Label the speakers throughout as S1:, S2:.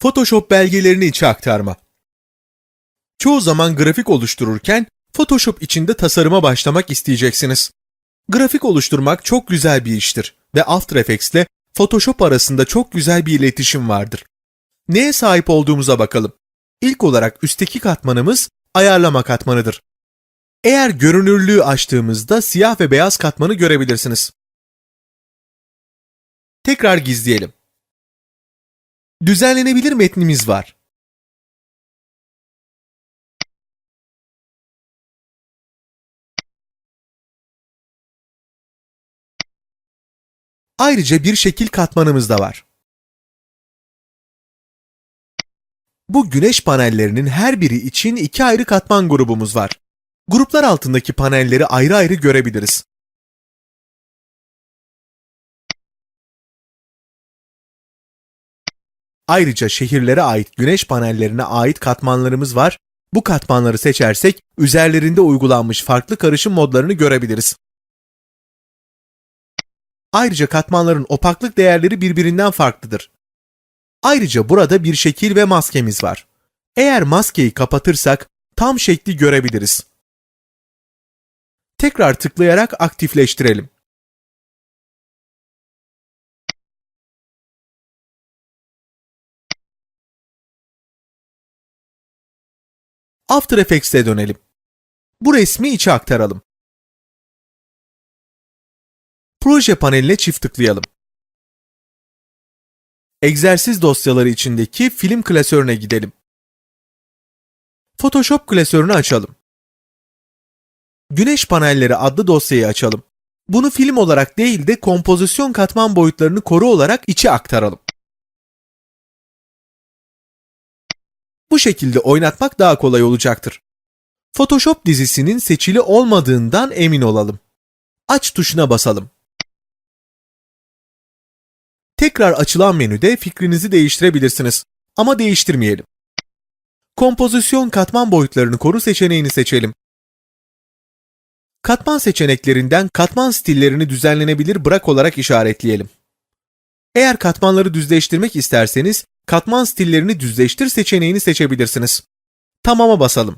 S1: Photoshop belgelerini içe aktarma. Çoğu zaman grafik oluştururken Photoshop içinde tasarıma başlamak isteyeceksiniz. Grafik oluşturmak çok güzel bir iştir ve After Effects ile Photoshop arasında çok güzel bir iletişim vardır. Neye sahip olduğumuza bakalım. İlk olarak üstteki katmanımız ayarlama katmanıdır. Eğer görünürlüğü açtığımızda siyah ve beyaz katmanı görebilirsiniz. Tekrar gizleyelim. Düzenlenebilir metnimiz var. Ayrıca bir şekil katmanımız da var. Bu güneş panellerinin her biri için iki ayrı katman grubumuz var. Gruplar altındaki panelleri ayrı ayrı görebiliriz. Ayrıca şehirlere ait güneş panellerine ait katmanlarımız var. Bu katmanları seçersek üzerlerinde uygulanmış farklı karışım modlarını görebiliriz. Ayrıca katmanların opaklık değerleri birbirinden farklıdır. Ayrıca burada bir şekil ve maskemiz var. Eğer maskeyi kapatırsak tam şekli görebiliriz. Tekrar tıklayarak aktifleştirelim. After Effects'e dönelim. Bu resmi içe aktaralım. Proje paneline çift tıklayalım. Egzersiz dosyaları içindeki film klasörüne gidelim. Photoshop klasörünü açalım. Güneş panelleri adlı dosyayı açalım. Bunu film olarak değil de kompozisyon katman boyutlarını koru olarak içe aktaralım. Bu şekilde oynatmak daha kolay olacaktır. Photoshop dizisinin seçili olmadığından emin olalım. Aç tuşuna basalım. Tekrar açılan menüde fikrinizi değiştirebilirsiniz. Ama değiştirmeyelim. Kompozisyon katman boyutlarını koru seçeneğini seçelim. Katman seçeneklerinden katman stillerini düzenlenebilir bırak olarak işaretleyelim. Eğer katmanları düzleştirmek isterseniz katman stillerini düzleştir seçeneğini seçebilirsiniz. Tamama basalım.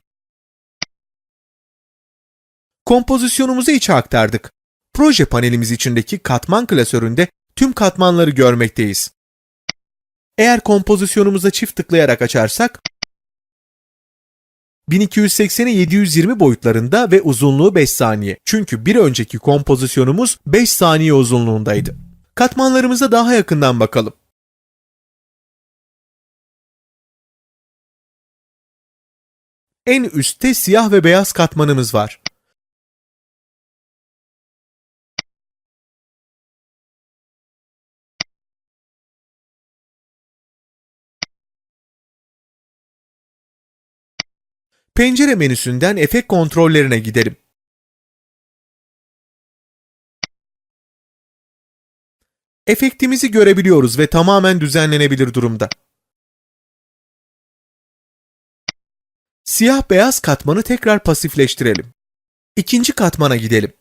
S1: Kompozisyonumuzu içe aktardık. Proje panelimiz içindeki katman klasöründe tüm katmanları görmekteyiz. Eğer kompozisyonumuza çift tıklayarak açarsak 1280'e 720 boyutlarında ve uzunluğu 5 saniye. Çünkü bir önceki kompozisyonumuz 5 saniye uzunluğundaydı. Katmanlarımıza daha yakından bakalım. En üstte siyah ve beyaz katmanımız var. Pencere menüsünden efekt kontrollerine gidelim. Efektimizi görebiliyoruz ve tamamen düzenlenebilir durumda. Siyah beyaz katmanı tekrar pasifleştirelim. İkinci katmana gidelim.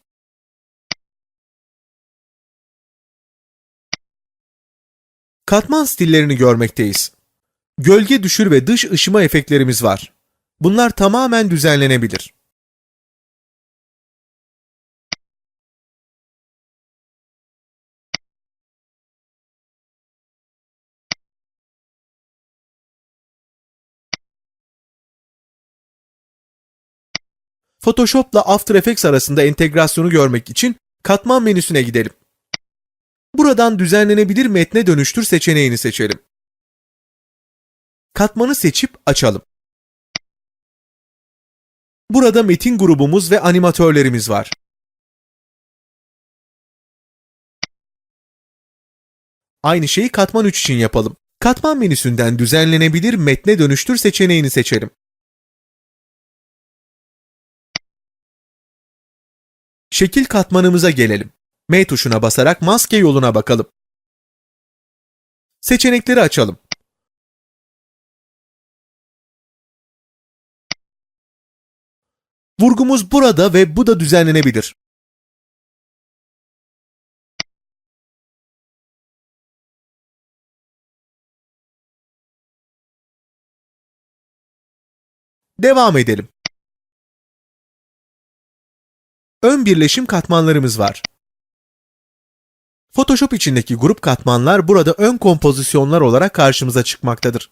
S1: Katman stillerini görmekteyiz. Gölge düşür ve dış ışıma efektlerimiz var. Bunlar tamamen düzenlenebilir. Photoshop'la After Effects arasında entegrasyonu görmek için katman menüsüne gidelim. Buradan düzenlenebilir metne dönüştür seçeneğini seçelim. Katmanı seçip açalım. Burada metin grubumuz ve animatörlerimiz var. Aynı şeyi katman 3 için yapalım. Katman menüsünden düzenlenebilir metne dönüştür seçeneğini seçelim. Şekil katmanımıza gelelim. M tuşuna basarak maske yoluna bakalım. Seçenekleri açalım. Vurgumuz burada ve bu da düzenlenebilir. Devam edelim. Ön birleşim katmanlarımız var. Photoshop içindeki grup katmanlar burada ön kompozisyonlar olarak karşımıza çıkmaktadır.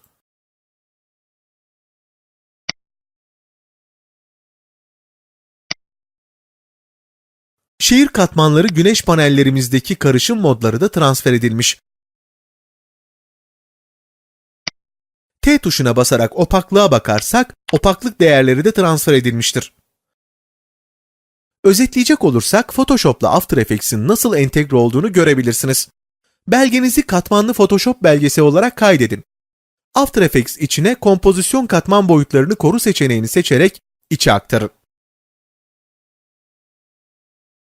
S1: Şehir katmanları güneş panellerimizdeki karışım modları da transfer edilmiş. T tuşuna basarak opaklığa bakarsak, opaklık değerleri de transfer edilmiştir. Özetleyecek olursak Photoshop'la After Effects'in nasıl entegre olduğunu görebilirsiniz. Belgenizi katmanlı Photoshop belgesi olarak kaydedin. After Effects içine kompozisyon katman boyutlarını koru seçeneğini seçerek içe aktarın.